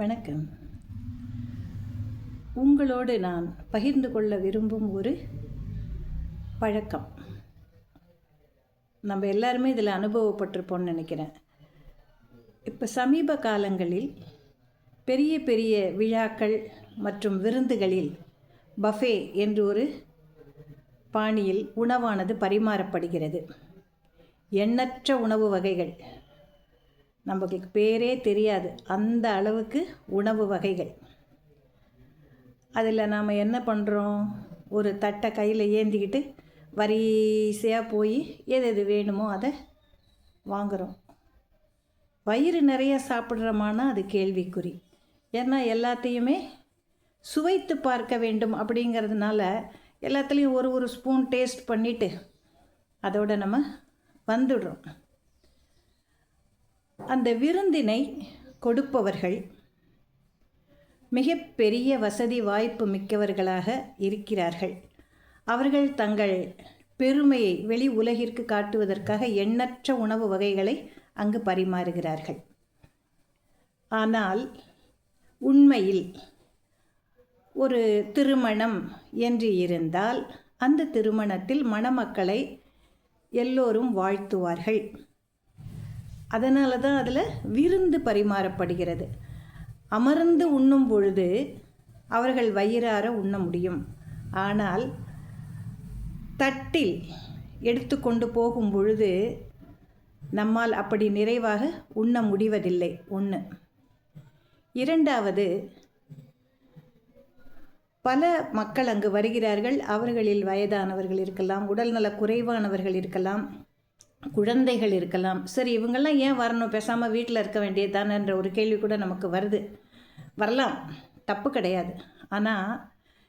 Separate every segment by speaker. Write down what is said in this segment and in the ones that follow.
Speaker 1: வணக்கம். உங்களோடு நான் பகிர்ந்து கொள்ள விரும்பும் ஒரு பழக்கம். நம்ம எல்லாருமே இதில் அனுபவப்பட்டிருப்போம்னு நினைக்கிறேன். இப்போ சமீப காலங்களில் பெரிய பெரிய விழாக்கள் மற்றும் விருந்துகளில் பஃபே என்று ஒரு பாணியில் உணவானது பரிமாறப்படுகிறது. எண்ணற்ற உணவு வகைகள். நம்மளுக்கு பேரே தெரியாது. அந்த அளவுக்கு உணவு வகைகள். அதில் நாம் என்ன பண்ணுறோம் ஒரு தட்டை கையில் ஏந்திக்கிட்டு வரிசையாக போய் எது எது வேணுமோ அதை வாங்குகிறோம் வயிறு நிறைய சாப்பிட்றோமானா அது கேள்விக்குறி. ஏன்னா எல்லாத்தையுமே சுவைத்து பார்க்க வேண்டும் அப்படிங்கிறதுனால எல்லாத்துலேயும் ஒரு ஒரு ஸ்பூன் டேஸ்ட் பண்ணிவிட்டு அதோட நம்ம வந்துடுறோம். அந்த விருந்தினை கொடுப்பவர்கள் மிகப்பெரிய வசதி வாய்ப்பு மிக்கவர்களாக இருக்கிறார்கள். அவர்கள் தங்கள் பெருமையை வெளி உலகிற்கு காட்டுவதற்காக எண்ணற்ற உணவு வகைகளை அங்கு பரிமாறுகிறார்கள். ஆனால் உண்மையில் ஒரு திருமணம் என்று இருந்தால் அந்த திருமணத்தில் மணமக்களை எல்லோரும் வாழ்த்துவார்கள். அதனால தான் அதில் விருந்து பரிமாறப்படுகிறது. அமர்ந்து உண்ணும் பொழுது அவர்கள் வயிறார உண்ண முடியும். ஆனால் தட்டில் எடுத்துக்கொண்டு போகும் பொழுது நம்மால் அப்படி நிறைவாக உண்ண முடிவதில்லை. ஒன்று இரண்டாவது பல மக்கள் அங்கு வருகிறார்கள். அவர்களில் வயதானவர்கள் இருக்கலாம் உடல்நல குறைவானவர்கள் இருக்கலாம். குழந்தைகள் இருக்கலாம். சரி இவங்கெல்லாம் ஏன் வரணும்? பேசாமல் வீட்டில் இருக்க வேண்டியது தானேன்ற ஒரு கேள்வி கூட நமக்கு வருது. வரலாம். தப்பு கிடையாது. ஆனால்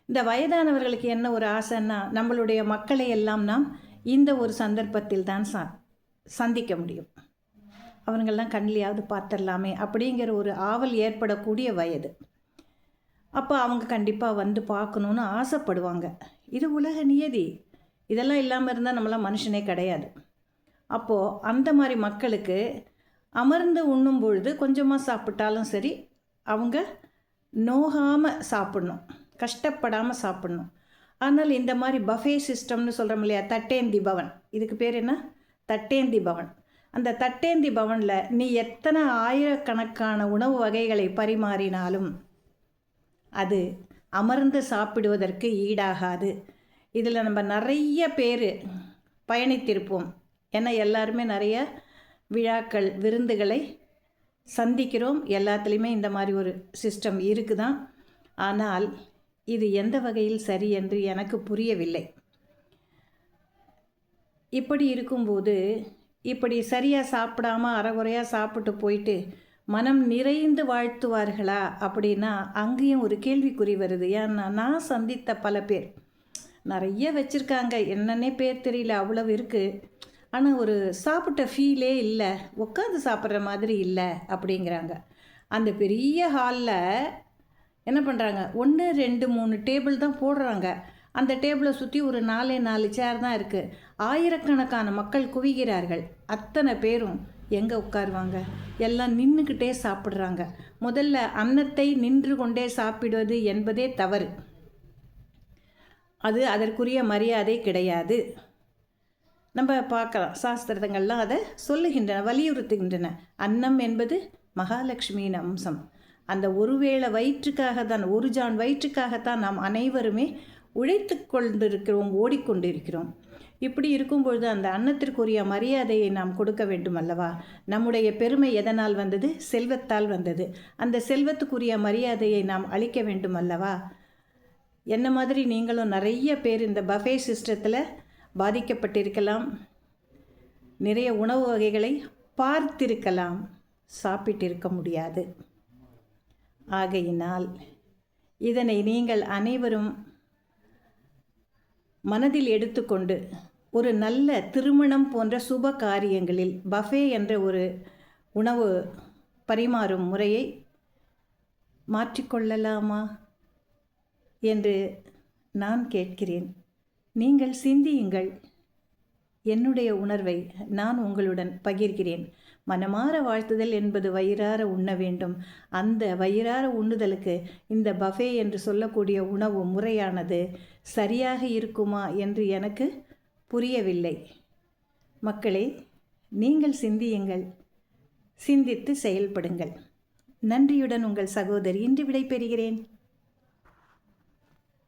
Speaker 1: இந்த வயதானவர்களுக்கு என்ன ஒரு ஆசைன்னா நம்மளுடைய மக்களை எல்லாம் நாம் இந்த ஒரு சந்தர்ப்பத்தில் தான் ச சந்திக்க முடியும். அவங்களெல்லாம் கண்ணிலையாவது பார்த்துடலாமே அப்படிங்கிற ஒரு ஆவல் ஏற்படக்கூடிய வயது. அப்போ அவங்க கண்டிப்பாக வந்து பார்க்கணுன்னு ஆசைப்படுவாங்க. இது உலக நியதி. இதெல்லாம் இல்லாமல் இருந்தால் நம்மளாம் மனுஷனே கிடையாது. அப்போது அந்த மாதிரி மக்களுக்கு அமர்ந்து உண்ணும் பொழுது கொஞ்சமாக சாப்பிட்டாலும் சரி அவங்க நோகாமல் சாப்பிட்ணும் கஷ்டப்படாமல் சாப்பிட்ணும். ஆனால் இந்த மாதிரி பஃபே சிஸ்டம்னு சொல்கிறோம் இல்லையா தட்டேந்தி பவன். இதுக்கு பேர் என்ன? தட்டேந்தி பவன். அந்த தட்டேந்தி பவனில் நீ எத்தனை ஆயிரக்கணக்கான உணவு வகைகளை பரிமாறினாலும் அது அமர்ந்து சாப்பிடுவதற்கு ஈடாகாது. இதில் நம்ம நிறைய பேர் பயணித்திருப்போம். ஏன்னா எல்லாருமே நிறைய விழாக்கள் விருந்துகளை சந்திக்கிறோம். எல்லாத்துலேயுமே இந்த மாதிரி ஒரு சிஸ்டம் இருக்குதான். ஆனால் இது எந்த வகையில் சரி என்று எனக்கு புரியவில்லை. இப்படி இருக்கும்போது இப்படி சரியாக சாப்பிடாம அறகுறையாக சாப்பிட்டு போயிட்டு மனம் நிறைந்து வாழ்த்துவார்களா அப்படின்னா அங்கேயும் ஒரு கேள்விக்குறி வருது. ஏன்னா நான் சந்தித்த பல பேர் நிறைய வச்சுருக்காங்க. என்னன்னே பேர் தெரியல. அவ்வளவு இருக்குது ஆனால் ஒரு சாப்பிட்ட ஃபீலே இல்லை. உட்காந்து சாப்பிட்ற மாதிரி இல்லை அப்படிங்கிறாங்க. அந்த பெரிய ஹாலில் என்ன பண்ணுறாங்க ஒன்று ரெண்டு மூணு டேபிள் தான் போடுறாங்க. அந்த டேபிளை சுற்றி ஒரு நாலே நாலு சேர் தான் இருக்குது ஆயிரக்கணக்கான மக்கள் குவிகிறார்கள். அத்தனை பேரும் எங்கே உட்காருவாங்க? எல்லாம் நின்றுக்கிட்டே சாப்பிட்றாங்க. முதல்ல அன்னத்தை நின்று கொண்டே சாப்பிடுவது என்பதே தவறு. அது அதற்குரிய மரியாதை கிடையாது. நம்ம பார்க்கலாம். சாஸ்திரங்கள்லாம் அதை சொல்லுகின்றன வலியுறுத்துகின்றன. அன்னம் என்பது மகாலட்சுமியின் அம்சம். அந்த ஒருவேளை வயிற்றுக்காக தான் ஒரு ஜான் வயிற்றுக்காகத்தான் நாம் அனைவருமே உழைத்து கொண்டிருக்கிறோம் ஓடிக்கொண்டிருக்கிறோம். இப்படி இருக்கும்பொழுது அந்த அன்னத்திற்குரிய மரியாதையை நாம் கொடுக்க வேண்டும் அல்லவா? நம்முடைய பெருமை எதனால் வந்தது? செல்வத்தால் வந்தது. அந்த செல்வத்துக்குரிய மரியாதையை நாம் அளிக்க வேண்டும் அல்லவா? என்ன மாதிரி நீங்களும் நிறைய பேர் இந்த பஃபே சிஸ்டத்தில் பாதிக்கப்பட்டிருக்கலாம். நிறைய உணவு வகைகளை பார்த்திருக்கலாம். சாப்பிட்டிருக்க முடியாது. ஆகையினால் இதனை நீங்கள் அனைவரும் மனதில் எடுத்துக்கொண்டு ஒரு நல்ல திருமணம் போன்ற சுப காரியங்களில் பஃபே என்ற ஒரு உணவு பரிமாறும் முறையை மாற்றிக்கொள்ளலாமா? என்று நான் கேட்கிறேன். நீங்கள் சிந்தியுங்கள். என்னுடைய உணர்வை நான் உங்களுடன் பகிர்கிறேன். மனமாற வாழ்த்துதல் என்பது வயிறார உண்ண வேண்டும். அந்த வயிறார உண்ணுதலுக்கு இந்த பஃபே என்று சொல்லக்கூடிய உணவு முறையானது சரியாக இருக்குமா என்று எனக்கு புரியவில்லை. மக்களே நீங்கள் சிந்தியுங்கள். சிந்தித்து செயல்படுங்கள். நன்றியுடன் உங்கள் சகோதரி இன்று விடைபெறுகிறேன்.